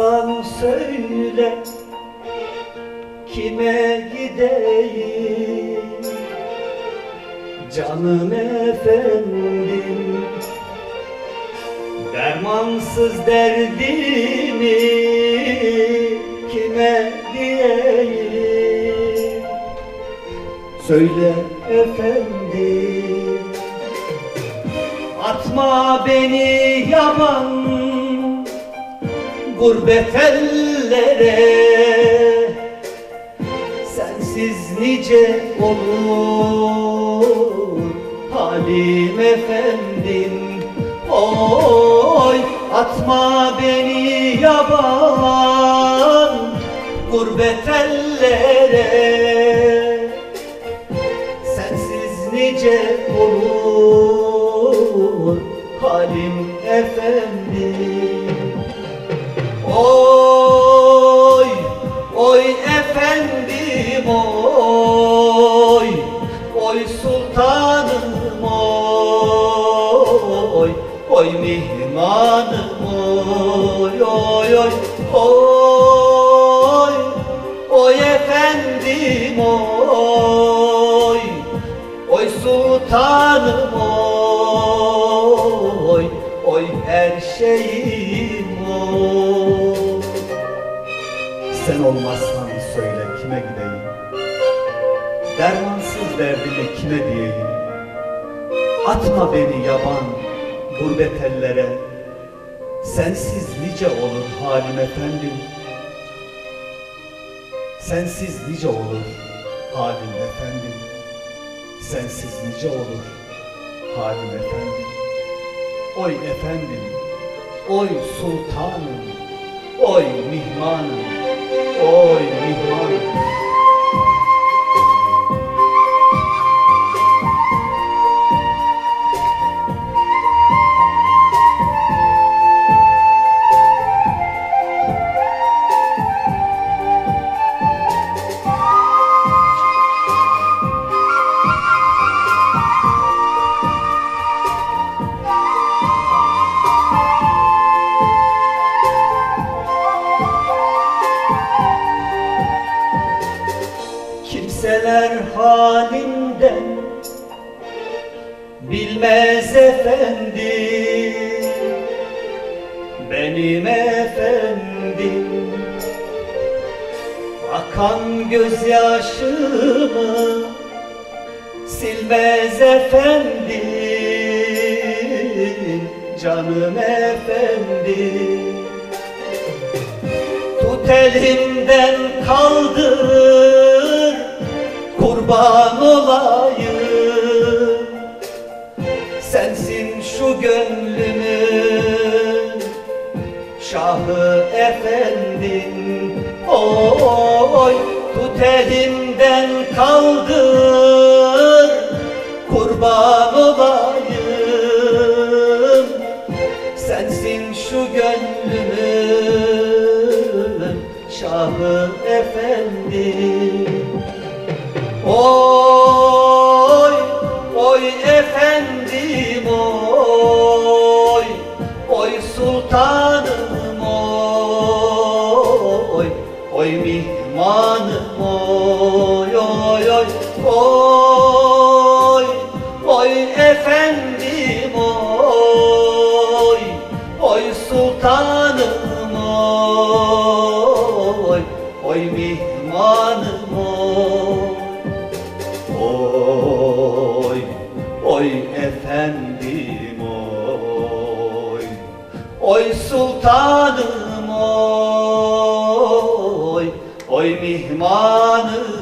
Sorarsan söyle kime gideyim? Canım efendim Dermansız derdimi kime diyeyim? Söyle efendim Atma beni yaban gurbet ellere. Sensiz nice olur halim efendim? Oy atma beni yaban gurbet ellere. Sensiz nice olur halim efendim Oy, oy efendim oy. Oy sultanım oy. Oy mihmanım oy oy oy Oy, oy efendim oy. Oy sultanım oy her şeyim oy Sen olmazsan söyle kime gideyim? Dermansız derdimi kime diyeyim? Atma beni yaban gurbet ellere. Sensiz nice olur halim efendim? Sensiz nice olur halim efendim? Sensiz nice olur halim efendim? Oy efendim, oy sultanım, oy mihmanım, oy bilmez efendim Benim efendim. Akan gözyaşımı silmez efendim Canım efendim. Tut elimden kaldır Kurban olayım gönlümün Şahı efendim Oy tut elimden kaldır Kurban olayım. Sensin şu gönlümün Şahı efendim. Oy, Oy mihmanım oy oy oy Oy, oy efendim oy. Oy sultanım oy. Oy mihmanım oy Oy, oy efendim oy. Oy sultanım oy Oy mihmanım oy